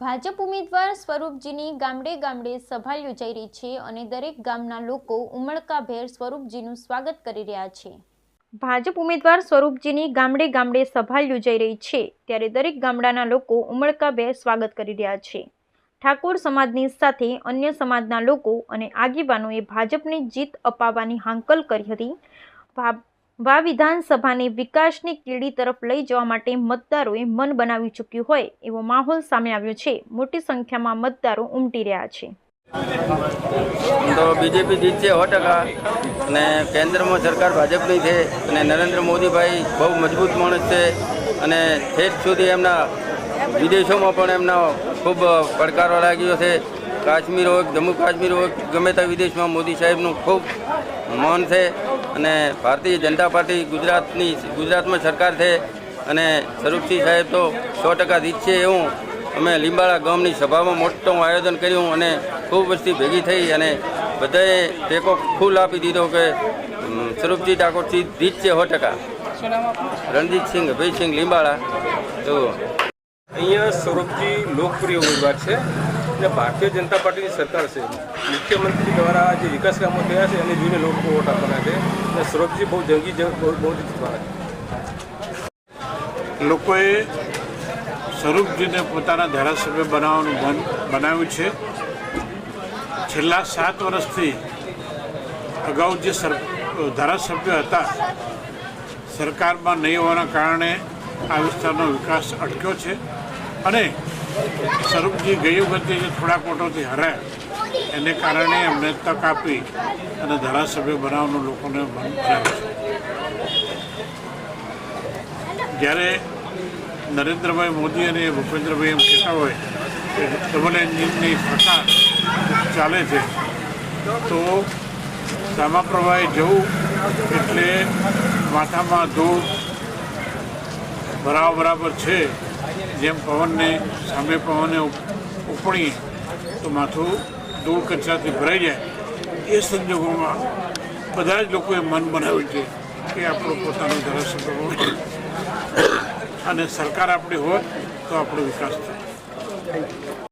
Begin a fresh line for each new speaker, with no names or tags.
ભાજપ ઉમેદવાર સ્વરૂપજીની ગામડે ગામડે સભા યોજાઈ રહી છે અને દરેક ગામના લોકો ઉમળકાભેર સ્વરૂપજીનું સ્વાગત કરી રહ્યા છે. ભાજપ ઉમેદવાર સ્વરૂપજીની ગામડે ગામડે સભા યોજાઈ રહી છે ત્યારે દરેક ગામડાના લોકો ઉમળકાભેર સ્વાગત કરી રહ્યા છે. ઠાકોર સમાજની સાથે અન્ય સમાજના લોકો અને આગેવાનોએ ભાજપને જીત અપાવવાની હાંકલ કરી હતી. વા વિધાનસભાને વિકાસની કીડી તરફ લઈ જવા માટે મતદારોએ મન બનાવી ચૂક્યું હોય એવો માહોલ સામે આવ્યો છે. મોટી સંખ્યામાં મતદારો ઉમટી રહ્યા છે.
તો બીજેપી જીતશે સો ટકા અને કેન્દ્રમાં સરકાર ભાજપની છે અને નરેન્દ્ર મોદીભાઈ બહુ મજબૂત માણસ છે અને છેક સુધી એમના વિદેશોમાં પણ એમનો ખૂબ પડકારો લાગ્યો છે. કાશ્મીર હોય જમ્મુ કાશ્મીર હોય ગમે ત્યાં વિદેશમાં મોદી સાહેબનું ખૂબ માન છે અને ભારતીય જનતા પાર્ટી ગુજરાતની ગુજરાતમાં સરકાર છે અને સ્વરૂપસિંહ સાહેબ તો સો ટકા જીતશે એવું અમે લીંબાળા ગામની સભામાં મોટું આયોજન કર્યું અને ખૂબ વસ્તી ભેગી થઈ અને બધાએ ટેકો ફૂલ આપી દીધો કે સ્વરૂપજી ઠાકોરજી જીતશે સો ટકા. રણજીતસિંહ અભયસિંહ લીંબાળા. જુઓ.
અહીંયા સ્વરૂપજી લોકપ્રિય ઉમેદવાર છે. અને ભારતીય જનતા પાર્ટીની સરકાર છે, મુખ્યમંત્રી દ્વારા જે વિકાસ કામો થયા છે, એને જોઈને લોકો વોટ આપવાના છે. અને સ્વરૂપજી બહુ જંગી બહુ બહુ જીતવાના છે.
લોકોએ સ્વરૂપજીને પોતાના ધારાસભ્ય બનાવવાનું મન બનાવ્યું છે. છેલ્લા સાત વર્ષથી અગાઉ જે સર, ધારાસભ્ય હતા, સરકારમાં નહીં હોવાના કારણે આ વિસ્તારનો વિકાસ અટક્યો છે. અને સ્વરૂપજી ગઈ વખતે જે થોડા કોટોથી હરાયા, એને કારણે એમને તક આપી અને ધારાસભ્ય બનાવવાનું લોકોને મન બનાવ્યું છે જ્યારે નરેન્દ્રભાઈ મોદી અને ભૂપેન્દ્રભાઈ એમ કહેતા હોય કે ડબલ એન્જિનની સરકાર ચાલે છે, તો સામા પ્રવાહે જવું એટલે માથામાં ધૂળ ભરાવા બરાબર છે. જેમ પવનને, સામે પવનને ઉપણીએ તો માથું ધૂળ કચરાથી ભરાઈ જાય. એ સંજોગોમાં બધા જ લોકોએ મન બનાવ્યું છે કે આપણો પોતાનો ધારાસભ્ય હોય અને સરકાર આપણી હોત તો આપણો વિકાસ થાય